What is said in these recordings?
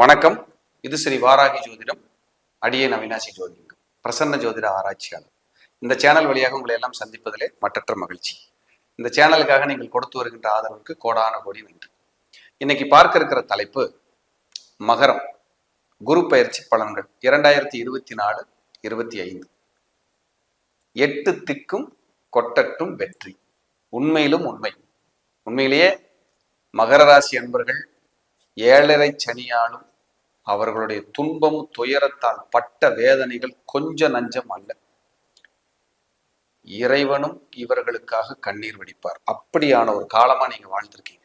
வணக்கம். இது ஸ்ரீ வாராகி ஜோதிடம். அடியே நவீனாசி ஜோதிடம். பிரசன்ன ஜோதிட ஆராய்ச்சியாளர். இந்த சேனல் வழியாக உங்களை எல்லாம் சந்திப்பதிலே மற்றற்ற மகிழ்ச்சி. இந்த சேனலுக்காக நீங்கள் கொடுத்து வருகின்ற ஆதரவுக்கு கோடான கோடி நன்றி. இன்னைக்கு பார்க்க இருக்கிற தலைப்பு மகரம். குரு பயிற்சி பலன்கள். இரண்டாயிரத்தி இருபத்தி நாலு இருபத்தி ஐந்து. எட்டு திக்கும் கொட்டட்டும் வெற்றி. உண்மையிலும் உண்மை. உண்மையிலேயே மகர ராசி அன்பர்கள் ஏழரை சனியாலும் அவர்களுடைய துன்பம் துயரத்தால் பட்ட வேதனைகள் கொஞ்ச நஞ்சம் அல்ல. இறைவனும் இவர்களுக்காக கண்ணீர் வடிப்பார். அப்படியான ஒரு காலமா நீங்க வாழ்ந்திருக்கீங்க.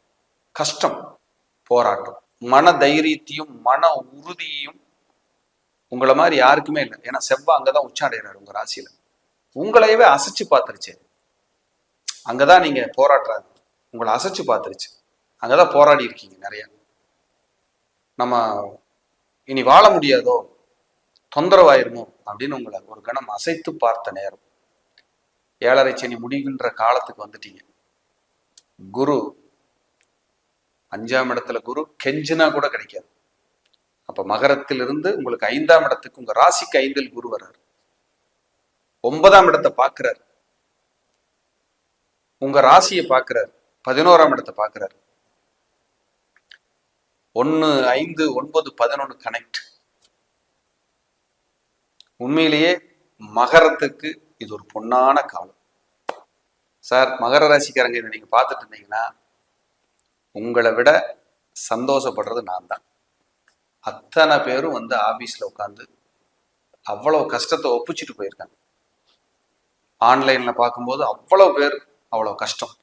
கஷ்டம் போராட்டம். மன தைரியத்தையும் மன உறுதியையும் உங்களை மாதிரி யாருக்குமே இல்லை. ஏன்னா செவ்வா அங்கதான் உச்சாடைகிறார் உங்க ராசியில. உங்களையவே அசைச்சு பார்த்துருச்சு. அங்கதான் நீங்க போராடுறாரு. உங்களை அசைச்சு பார்த்துருச்சு. அங்கதான் போராடி இருக்கீங்க நிறைய. நம்ம இனி வாழ முடியாதோ? தொந்தரவாயிருமோ? அப்படின்னு உங்களை ஒரு கணம் அசைத்து பார்த்த நேரம். ஏழரை சனி முடிகின்ற காலத்துக்கு வந்துட்டீங்க. குரு அஞ்சாம் இடத்துல குரு கெஞ்சினா கூட கிடைக்காது. அப்ப மகரத்திலிருந்து உங்களுக்கு ஐந்தாம் இடத்துக்கு உங்க ராசிக்கு ஐந்தில் குரு வர்றாரு. ஒன்பதாம் இடத்தை பார்க்கிறார். உங்க ராசியை பார்க்கிறார். பதினோராம் இடத்தை பார்க்கிறார். ஒன்று ஐந்து ஒன்பது பதினொன்று கனெக்ட் உண்மையிலேயே மகரத்துக்கு இது ஒரு பொன்னான காலம். சார் மகர ராசிக்காரங்க இதை நீங்கள் பார்த்துட்டு இருந்தீங்கன்னா உங்களை விட சந்தோஷப்படுறது நான் தான். அத்தனை பேரும் வந்து ஆஃபீஸில் உட்காந்து அவ்வளோ கஷ்டத்தை ஒப்பிச்சுட்டு போயிருக்காங்க. ஆன்லைனில் பார்க்கும்போது அவ்வளோ பேர் அவ்வளோ கஷ்டம்.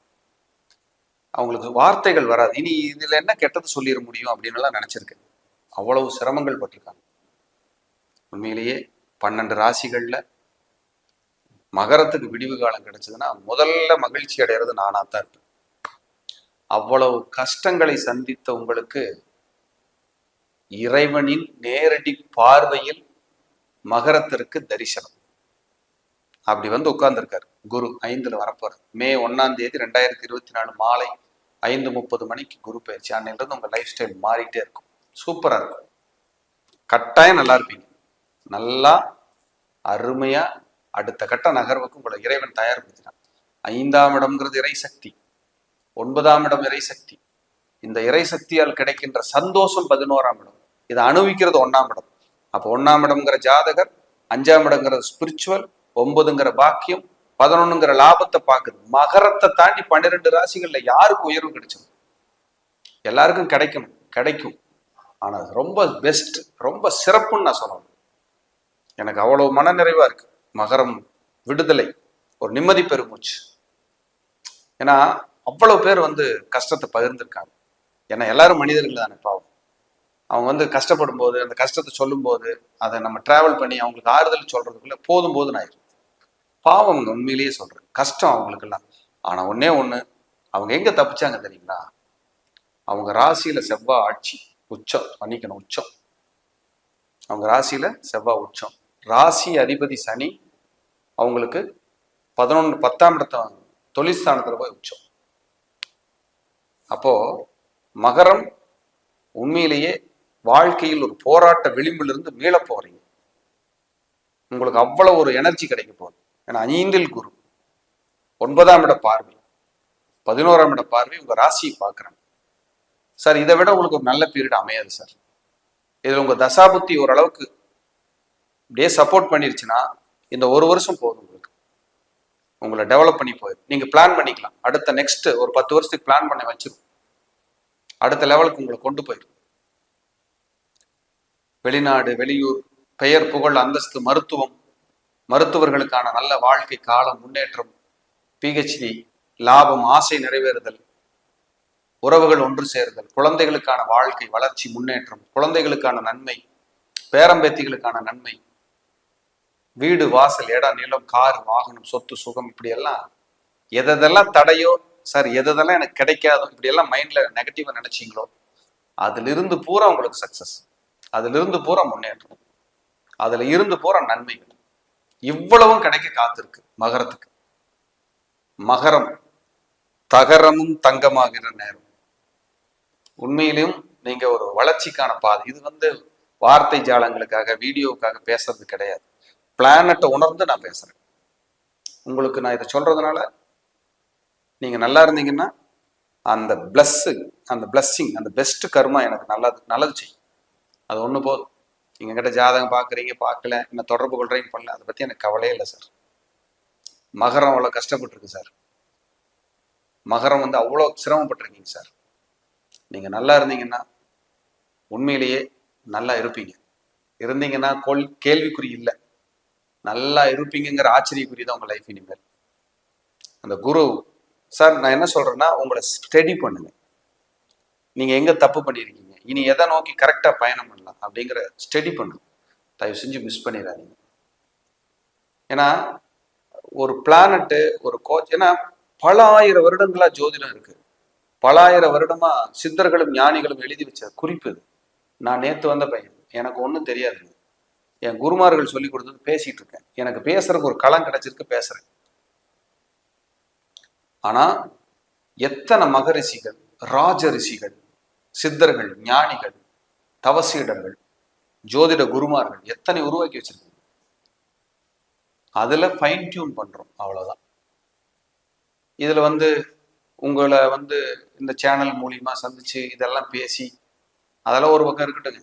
அவங்களுக்கு வார்த்தைகள் வராது. இனி இதுல என்ன கெட்டது சொல்லிட முடியும் அப்படின்னு எல்லாம் நினைச்சிருக்கேன் அவ்வளவு சிரமங்கள் பட்டிருக்காங்க. உண்மையிலேயே பன்னெண்டு ராசிகள்ல மகரத்துக்கு விடிவு காலம் கிடைச்சதுன்னா முதல்ல மகிழ்ச்சி அடைகிறது நானாக தான் இருப்பேன். அவ்வளவு கஷ்டங்களை சந்தித்த உங்களுக்கு இறைவனின் நேரடி பார்வையில் மகரத்திற்கு தரிசனம். அப்படி வந்து உட்கார்ந்துருக்காரு. குரு ஐந்துல வரப்போறார். மே ஒன்னாம் தேதி ரெண்டாயிரத்தி இருபத்தி நாலு மாலை ஐந்து முப்பது மணிக்கு குரு பயிற்சி அன்னையிலிருந்து உங்க லைஃப் ஸ்டைல் மாறிட்டே இருக்கும். சூப்பரா இருக்கும். கட்டாயம் நல்லா இருப்பீங்க. நல்லா அருமையா அடுத்த கட்ட நகர்வுக்கு உங்களை இறைவன் தயார்படுத்தினான் ஐந்தாம் இடம்ங்கிறது இறை சக்தி. ஒன்பதாம் இடம் இறை சக்தி. இந்த இறை சக்தியால் கிடைக்கின்ற சந்தோஷம் பதினோராம் இடம். இதை அணுவிக்கிறது ஒன்னாம் இடம். அப்போ ஒன்னாம் இடம்ங்கிற ஜாதகர் அஞ்சாம் இடங்கிறது ஸ்பிரிச்சுவல் ஒன்பதுங்கிற பாக்கியம் பதினொன்னுங்கிற லாபத்தை பார்க்குது. மகரத்தை தாண்டி பன்னிரெண்டு ராசிகள்ல யாருக்கு உயர்வு கிடைச்சது? எல்லாருக்கும் கிடைக்கணும் கிடைக்கும். ஆனால் ரொம்ப பெஸ்ட் ரொம்ப சிறப்புன்னு நான் சொல்லணும். எனக்கு அவ்வளவு மன நிறைவா இருக்கு. மகரம் விடுதலை ஒரு நிம்மதி பெருமூச்சு. ஏன்னா அவ்வளவு பேர் வந்து கஷ்டத்தை பகிர்ந்திருக்காங்க. ஏன்னா எல்லாரும் மனிதர்கள் தானே பாவம். அவங்க வந்து கஷ்டப்படும் போது அந்த கஷ்டத்தை சொல்லும் போது அதை நம்ம டிராவல் பண்ணி அவங்களுக்கு ஆறுதல் சொல்றதுக்குள்ள போதும் போதும் ஆயிரும். பாவம் உண்மையிலேயே சொல்றேன். கஷ்டம் அவங்களுக்கெல்லாம். ஆனா ஒன்னே ஒண்ணு அவங்க எங்க தப்பிச்சாங்க தெரியுங்களா? அவங்க ராசியில செவ்வாய் ஆட்சி உச்சம் பண்ணிக்கணும் உச்சம். அவங்க ராசியில செவ்வாய் உச்சம். ராசி அதிபதி சனி அவங்களுக்கு பதினொன்று பத்தாம் இடத்த தொழிற்ஸ்தானத்துல போய் உச்சம். அப்போ மகரம் உண்மையிலேயே வாழ்க்கையில் ஒரு போராட்ட விளிம்பிலிருந்து மீள போறீங்க. உங்களுக்கு அவ்வளவு ஒரு எனர்ஜி கிடைக்க போகுது. ஏன்னா ஐந்தில் குரு ஒன்பதாம் இட பார்வை. பதினோராம் இட பார்வை உங்க ராசியை பார்க்குறாங்க சார் இதை விட உங்களுக்கு ஒரு நல்ல பீரியட் அமையாது சார். இதில் உங்கள் தசாபுத்தி ஓரளவுக்கு அப்படியே சப்போர்ட் பண்ணிருச்சுன்னா இந்த ஒரு வருஷம் போதும் உங்களுக்கு. உங்களை டெவலப் பண்ணி போயிடும் நீங்கள் பிளான் பண்ணிக்கலாம். அடுத்த நெக்ஸ்ட் ஒரு பத்து வருஷத்துக்கு பிளான் பண்ணி வச்சிடும் அடுத்த லெவலுக்கு உங்களை கொண்டு போயிடும் வெளிநாடு வெளியூர் பெயர் புகழ் அந்தஸ்து மருத்துவம் மருத்துவர்களுக்கான நல்ல வாழ்க்கை காலம் முன்னேற்றம் பிஹெச்டி லாபம் ஆசை நிறைவேறுதல் உறவுகள் ஒன்று சேருதல் குழந்தைகளுக்கான வாழ்க்கை வளர்ச்சி முன்னேற்றம் குழந்தைகளுக்கான நன்மை பேரம்பேத்திகளுக்கான நன்மை வீடு வாசல் இடம் நிலம் கார் வாகனம் சொத்து சுகம் இப்படியெல்லாம் எதெல்லாம் தடையோ சார் எதெல்லாம் எனக்கு கிடைக்காதோ இப்படியெல்லாம் மைண்டில் நெகட்டிவாக நினச்சிங்களோ அதிலிருந்து பூரா உங்களுக்கு சக்சஸ் அதிலிருந்து பூரா முன்னேற்றம் அதில் இருந்து பூரா நன்மைகள். இவ்வளவும் கிடைக்க காத்திருக்கு மகரத்துக்கு. மகரம் தகரமும் தங்கமாகிற நேரம். உண்மையிலும் நீங்க ஒரு வளர்ச்சிக்கான பாதை. இது வந்து வார்த்தை ஜாலங்களுக்காக வீடியோவுக்காக பேசுறது கிடையாது. பிளானட்டை உணர்ந்து நான் பேசுறேன். உங்களுக்கு நான் இதை சொல்றதுனால நீங்க நல்லா இருந்தீங்கன்னா அந்த பிளஸ்ஸு அந்த பிளஸ்ஸிங் அந்த பெஸ்ட் கர்மா எனக்கு நல்லது நல்லது செய்யும். அது ஒன்று போதும். நீங்க ஜாதகம் பார்க்குறீங்க பார்க்கல என்ன தொடர்பு கொள்றீங்க பண்ணல அதை பற்றி எனக்கு கவலையே இல்லை சார். மகரம் அவ்வளோ கஷ்டப்பட்டிருக்கு சார். மகரம் வந்து அவ்வளோ சிரமப்பட்டிருக்கீங்க சார். நீங்கள் நல்லா இருந்தீங்கன்னா உண்மையிலேயே நல்லா இருப்பீங்க. இருந்தீங்கன்னா கொள் கேள்விக்குறி இல்லை. நல்லா இருப்பீங்கங்கிற ஆச்சரியக்குறி தான் உங்கள் லைஃப் இனிமேல். அந்த குரு சார் நான் என்ன சொல்கிறேன்னா உங்களை ஸ்டடி பண்ணுங்க. நீங்கள் எங்கே தப்பு பண்ணியிருக்கீங்க இனி எதை நோக்கி கரெக்டாக பயணம் பண்ணலாம் அப்படிங்கிற ஸ்டடி பண்ணும். தயவு செஞ்சு மிஸ் பண்ணிடாதீங்க. ஏன்னா ஒரு பிளானட்டு ஒரு கோச் ஏன்னா பல ஆயிரம் வருடங்களா ஜோதிடம் இருக்கு. பல ஆயிரம் வருடமா சித்தர்களும் ஞானிகளும் எழுதி வச்ச குறிப்பு இது. நான் நேற்று வந்த பையன். எனக்கு ஒன்றும் தெரியாது. என் குருமார்கள் சொல்லி கொடுத்தது பேசிட்டு இருக்கேன். எனக்கு பேசுறதுக்கு ஒரு களம் கிடைச்சிருக்கு பேசுறேன். ஆனா எத்தனை மகரிஷிகள் ராஜ ரிஷிகள் சித்தர்கள் ஞானிகள் தவசீடர்கள் ஜோதிட குருமார்கள் எத்தனை உருவாக்கி வச்சிருக்காங்க? அதுல ஃபைன் டியூன் பண்றோம் அவ்வளவுதான். இதுல வந்து உங்களை வந்து இந்த சேனல் மூலியமா சந்திச்சு இதெல்லாம் பேசி அதெல்லாம் ஒரு பக்கம் இருக்கட்டுங்க.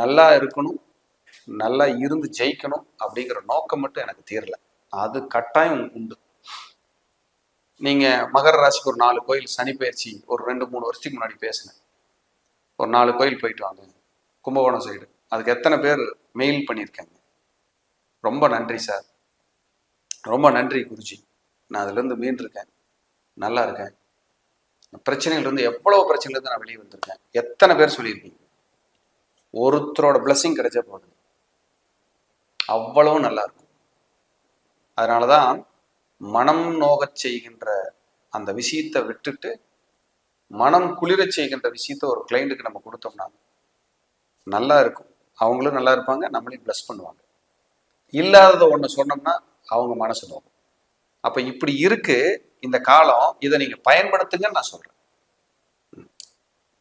நல்லா இருக்கணும் நல்லா இருந்து ஜெயிக்கணும் அப்படிங்கிற நோக்கம் மட்டும் எனக்கு தீரல அது கட்டாயம் உண்டு. நீங்கள் மகர ராசிக்கு ஒரு நாலு கோயில் சனி பயிற்சி ஒரு ரெண்டு மூணு வருஷத்துக்கு முன்னாடி பேசினேன். ஒரு நாலு கோயில் போயிட்டு வாங்க. கும்பகோணம் சைடு அதுக்கு எத்தனை பேர் மெயில் பண்ணியிருக்காங்க. ரொம்ப நன்றி சார். ரொம்ப நன்றி குருஜி. நான் அதுலேருந்து மீண்டிருக்கேன். நல்லா இருக்கேன். பிரச்சனையிலிருந்து எவ்வளோ பிரச்சனையிலேருந்து நான் வெளியே வந்திருக்கேன். எத்தனை பேர் சொல்லியிருக்கீங்க. ஒருத்தரோட பிளஸ்ஸிங் கிடைச்சா போகுது அவ்வளவு நல்லா இருக்கும். அதனாலதான் மனம் நோகச் செய்கின்ற அந்த விஷயத்தை விட்டுட்டு மனம் குளிரச் செய்கின்ற விஷயத்த ஒரு கிளைண்ட்டுக்கு நம்ம கொடுத்தோம்னா நல்லா இருக்கும். அவங்களும் நல்லா இருப்பாங்க நம்மளையும் ப்ளஸ் பண்ணுவாங்க. இல்லாததை ஒன்று சொன்னோம்னா அவங்க மனசு நோக்கும் அப்போ இப்படி இருக்கு இந்த காலம் இதை நீங்கள் பயன்படுத்துங்கன்னு நான் சொல்கிறேன்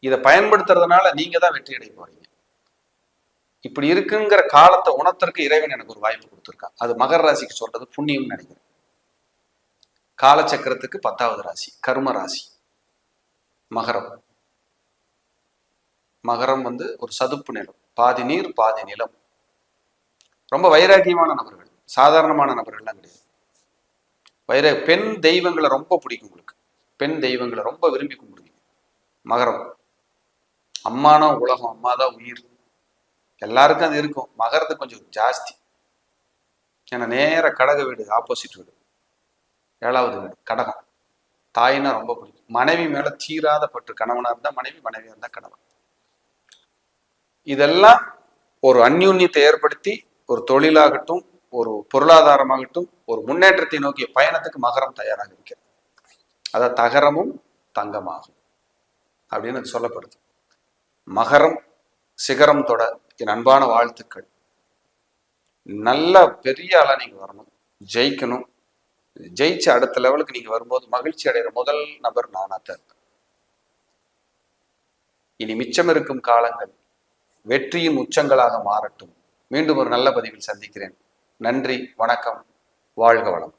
இதை பயன்படுத்துறதுனால நீங்கள் தான் வெற்றி அடைய போறீங்க. இப்படி இருக்குங்கிற காலத்தை உணர்த்தறதுக்கு இறைவன் எனக்கு ஒரு வாய்ப்பு கொடுத்துருக்கான். அது மகர ராசிக்கு சொல்றது புண்ணியம்னு நினைக்கிறேன். காலச்சக்கரத்துக்கு பத்தாவது ராசி கர்ம ராசி. மகரம். மகரம் வந்து ஒரு சதுப்பு நிலம். பாதி நீர் பாதி நிலம். ரொம்ப வைராக்கியமான நபர்கள். சாதாரணமான நபர்கள்லாம் கிடையாது. வைர பெண் தெய்வங்களை ரொம்ப பிடிக்கும் உங்களுக்கு. பெண் தெய்வங்களை ரொம்ப விரும்பி கும்பிடுவீங்க. மகரம். அம்மானா உலகம் அம்மா தான் உயிர். எல்லாருக்கும் அது இருக்கும். மகரத்து கொஞ்சம் ஜாஸ்தி. ஏன்னா நேர கடக வீடு ஆப்போசிட் வீடு. ஏழாவது வீடு கடகம் தாய்னா ரொம்ப பிடிக்கும். மனைவி மேல தீராத பற்று. கணவனா இருந்தா மனைவி மனைவியா இருந்தா கணவன். இதெல்லாம் ஒரு அந்யூன்யத்தை ஏற்படுத்தி ஒரு தொழிலாகட்டும் ஒரு பொருளாதாரமாகட்டும் ஒரு முன்னேற்றத்தை நோக்கிய பயணத்துக்கு மகரம் தயாராக இருக்கிறது. அதான் தகரமும் தங்கமாகும். அப்படின்னு அது சொல்லப்படுது. மகரம் சிகரம் தொட என் அன்பான வாழ்த்துக்கள். நல்ல பெரிய ஆளா நீங்க வரணும். ஜெயிக்கணும். ஜெயிச்ச அடுத்த லெவலுக்கு நீங்க வரும்போது மகிழ்ச்சி அடைகிற முதல் நபர் நானா தான் இனி மிச்சம் இருக்கும் காலங்கள் வெற்றியின் உச்சங்களாக மாறட்டும். மீண்டும் ஒரு நல்ல பதிவில் சந்திக்கிறேன். நன்றி வணக்கம் வாழ்க வளம்